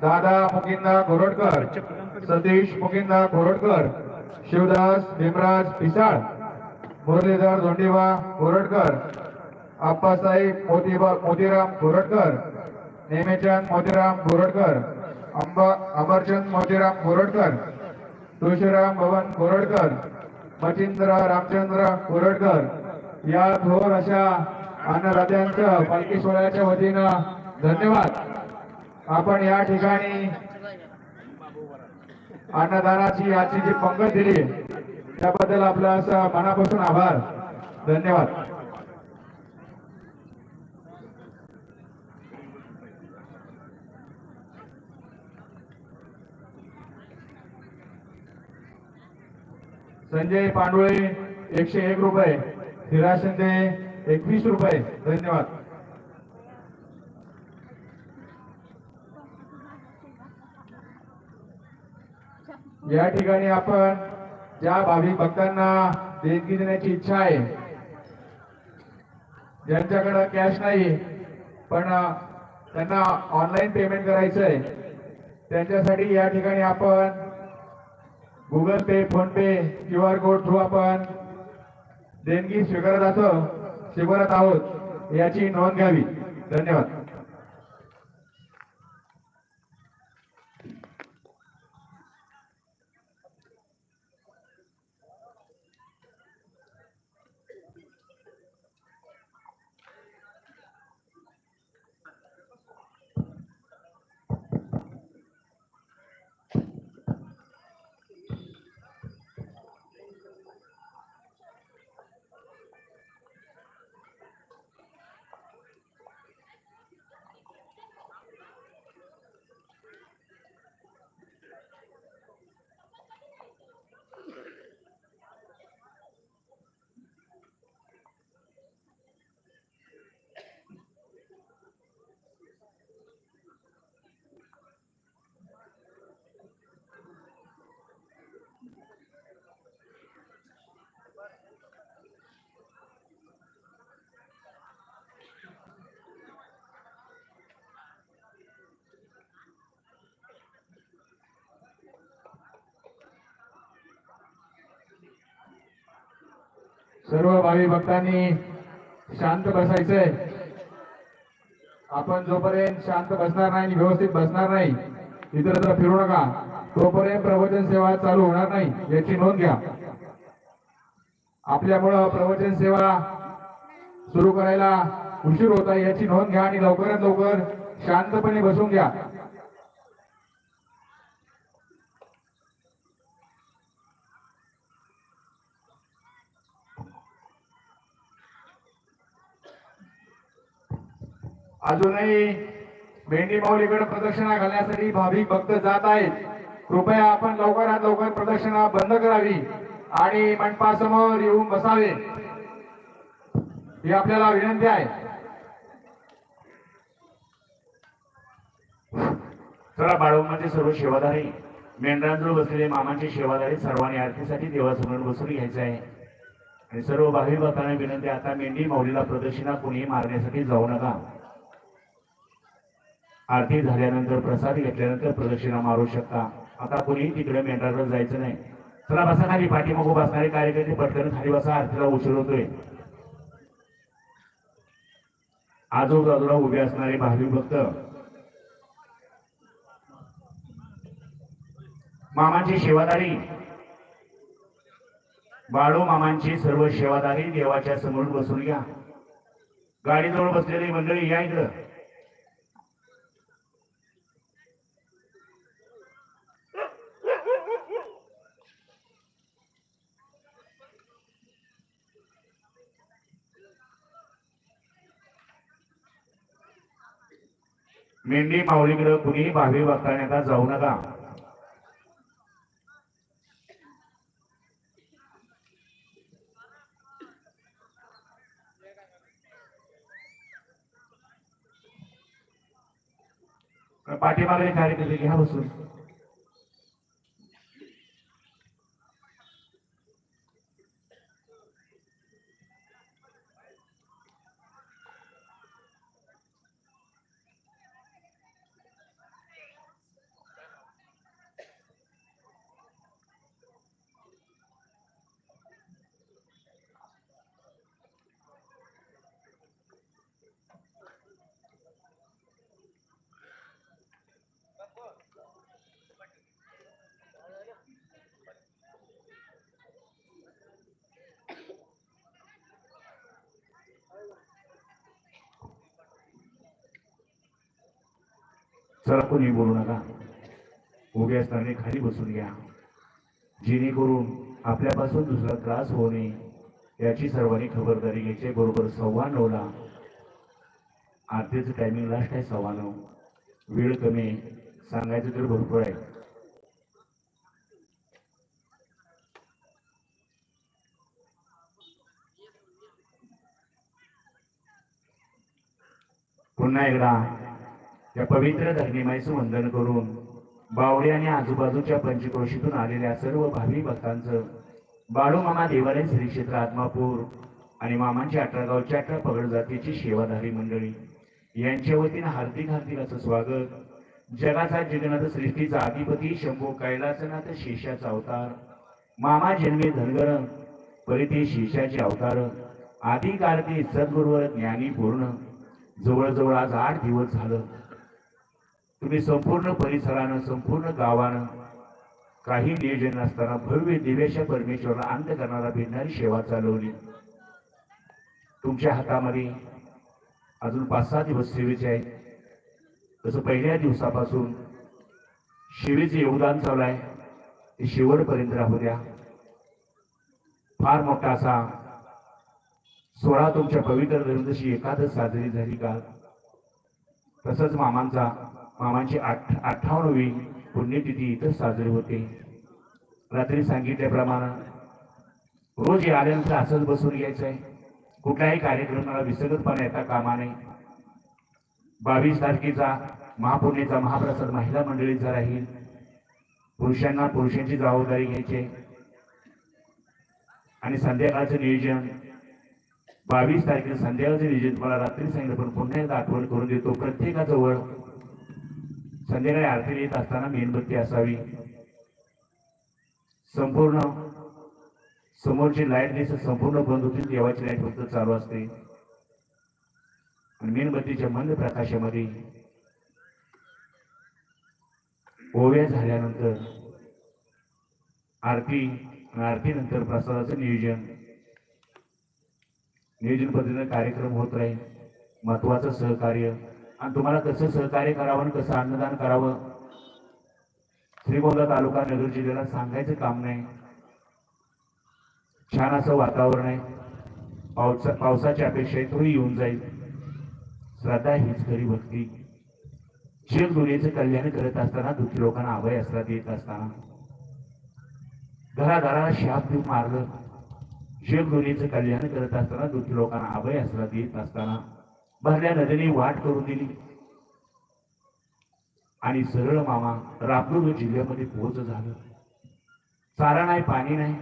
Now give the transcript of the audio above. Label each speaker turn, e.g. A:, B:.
A: दादा मुकिंदा घोरडकर सतीश मुकिंदा घोरडकर शिवदास भीमराज पिसाळ मुरलीधर धोंडीबा घोरडकर आप्पासाहेब मोतीबा मोतीराम घोरडकर नेमेचंद मोतीराम घोरडकर अंबा अमरचंद मोतीराम घोरडकर तुळशीराम भवन घोरडकर मचिंद्र रामचंद्र घोरडकर या थोर अशा अन्नदात्यांचं पालखी सोहळ्याच्या वतीनं धन्यवाद. आपण या ठिकाणी अन्नदानाची आजची जी पंगत दिली त्याबद्दल आपला असं मनापासून आभार. धन्यवाद. संजय पांडुळे एकशे एक रुपये धीरा शिंदे एकवीस रुपये. धन्यवाद. या ठिकाणी आपण ज्या भाविक भक्तांना देणगी देण्याची इच्छा आहे ज्यांच्याकडे कॅश नाही पण त्यांना ऑनलाईन पेमेंट करायचं आहे त्यांच्यासाठी या ठिकाणी आपण Google Pay PhonePe Q R code through आपण देणगी स्वीकारत असं स्वीकारत आहोत याची नोंद घ्यावी. धन्यवाद. सर्व भावी भक्तांनी शांत बसायचंय. आपण जोपर्यंत शांत बसणार नाही आणि व्यवस्थित बसणार नाही इतरत्र फिरू नका. तोपर्यंत प्रवचन सेवा चालू होणार नाही याची नोंद घ्या. आपल्यामुळं प्रवचन सेवा सुरू करायला उशीर होत आहे याची नोंद घ्या आणि लवकरात लवकर शांतपणे बसून घ्या. अजूनही भेंडी माऊलीकडे प्रदक्षिणा घालण्यासाठी भाविक भक्त जात आहेत. कृपया आपण लवकरात लवकर प्रदक्षिणा बंद करावी आणि मंडपासमोर येऊन बसावे. ही आपल्याला विनंती आहे.
B: चला बाळूमाचे सर्व सेवाधारी मेंढरांजवळ बसलेले मामांचे सेवाधारी सर्वांनी आरतीसाठी देवासमोर बसून घ्यायचे आहे. आणि सर्व भावी भक्तांना विनंती आता मेंढी माऊलीला प्रदक्षिणा कोणीही मारण्यासाठी जाऊ नका. आरती झाल्यानंतर प्रसाद घेतल्यानंतर प्रदक्षिणा मारू शकता. आता कोणीही तिकडे मेंढराकडे जायचं नाही. चला बसा खाली पाठीमागो बसणारे कार्यकर्ते पटकन खाली बसा आरतीला उशीर होतोय आजूबाजूला उभे असणारे भाविक भक्त. मामांची सेवादारी. बाळू मामांची सर्व सेवादारी देवाच्या समोर बसून घ्या. गाडीजवळ बसलेली मंडळी या इकडं. मेंढी माऊलीकडे कुणीही भावी भक्ताने जाऊ नका. पाठीमागे कार्यकर्ते घ्या बसून. चला कोणी बोलू नका. उभे असताना खाली बसून घ्या. जेणेकरून आपल्यापासून दुसरा त्रास होऊ नये. याची सर्वांनी खबरदारी घ्यायची. बरोबर सव्वा नऊला. आरतीचं टायमिंग लास्ट आहे सव्वा नऊ. वेळ कमी सांगायचं तर भरपूर आहे. पुन्हा एकदा. या पवित्र धरणीमाईचं वंदन करून बावडे आणि आजूबाजूच्या पंचक्रोशीतून आलेल्या सर्व भावी भक्तांचं बाळू मामा देवालय श्री क्षेत्र आत्मापूर आणि मामांची अठरागावच्या अठरा पगड जातीची सेवाधारी मंडळी यांच्या वतीनं हार्दिक हार्दिक असं स्वागत. जगाचा जगन्नाथ सृष्टीचा अधिपती शंभू कैलासनाथ शेषाचा अवतार. मामा जन्मे धनगर परिते शेषाचे अवतार. आधी कारती सद्गुरुवर ज्ञानी पूर्ण. जवळजवळ आज आठ दिवस झालं. तुम्ही संपूर्ण परिसरानं संपूर्ण गावानं काही नियोजन नसताना भव्य दिव्याच्या परमेश्वरला अंत करणारा भिडणारी सेवा चालवली. तुमच्या हातामध्ये अजून पाच सहा दिवस सेवेचे आहे तसं पहिल्या दिवसापासून सेवेचे योगदान चालू आहे ते शेवटपर्यंत राहू द्या. फार मोठा असा सोळा तुमच्या पवित्र धरून जशी एकादश साजरी झाली का? तसंच मामांचा मामांची आठ अठ्ठावन्नवी पुण्यतिथी इथं साजरी होते. रात्री सांगितल्याप्रमाणे रोज हे आल्यानंतर असंच बसून यायचं आहे कुठल्याही कार्यक्रमाला विसर्गतपणा येता कामा नये. बावीस तारखेचा महापुण्याचा महाप्रसाद महिला मंडळीचा राहील पुरुषांना पुरुषांची जबाबदारी घ्यायची आणि संध्याकाळचं नियोजन बावीस तारखेला संध्याकाळचं नियोजन मला रात्री सांगितलं पण पुन्हा एकदा आठवण करून देतो. प्रत्येकाजवळ म्हणजे संध्याकाळी आरती येत असताना मेणबत्ती असावी. संपूर्ण समोरची लाइट दिसत संपूर्ण बंद होतील देवाची लाइट फक्त चालू असते. आणि मेणबत्तीच्या मंद प्रकाशामध्ये ओव्या झाल्यानंतर आरती आणि आरतीनंतर प्रसादाचं नियोजन. नियोजन पद्धतीने कार्यक्रम होत राहील. महत्वाचं सहकार्य. आणि तुम्हाला कसं सहकार्य करावं आणि कसं अन्नदान करावं? श्रीगोंदा तालुका नगर जिल्ह्याला सांगायचं काम नाही. छान असं वातावरण आहे. पावसा पावसाची अपेक्षा आहे तोही येऊन जाईल. श्रद्धा हीच खरी भक्ती. जग दुनियेचं कल्याण करत असताना दुःखी लोकांना अभय असतात देत असताना. घराघराला शाप देऊन मारलं जग दुनियेचं कल्याण करत असताना दुःखी लोकांना अभय असतात देत असताना. भरल्या नदीने वाट करून दिली. आणि सरळ मामा रापरूर जिल्ह्यामध्ये पोहोच झालं. चारा नाही पाणी नाही.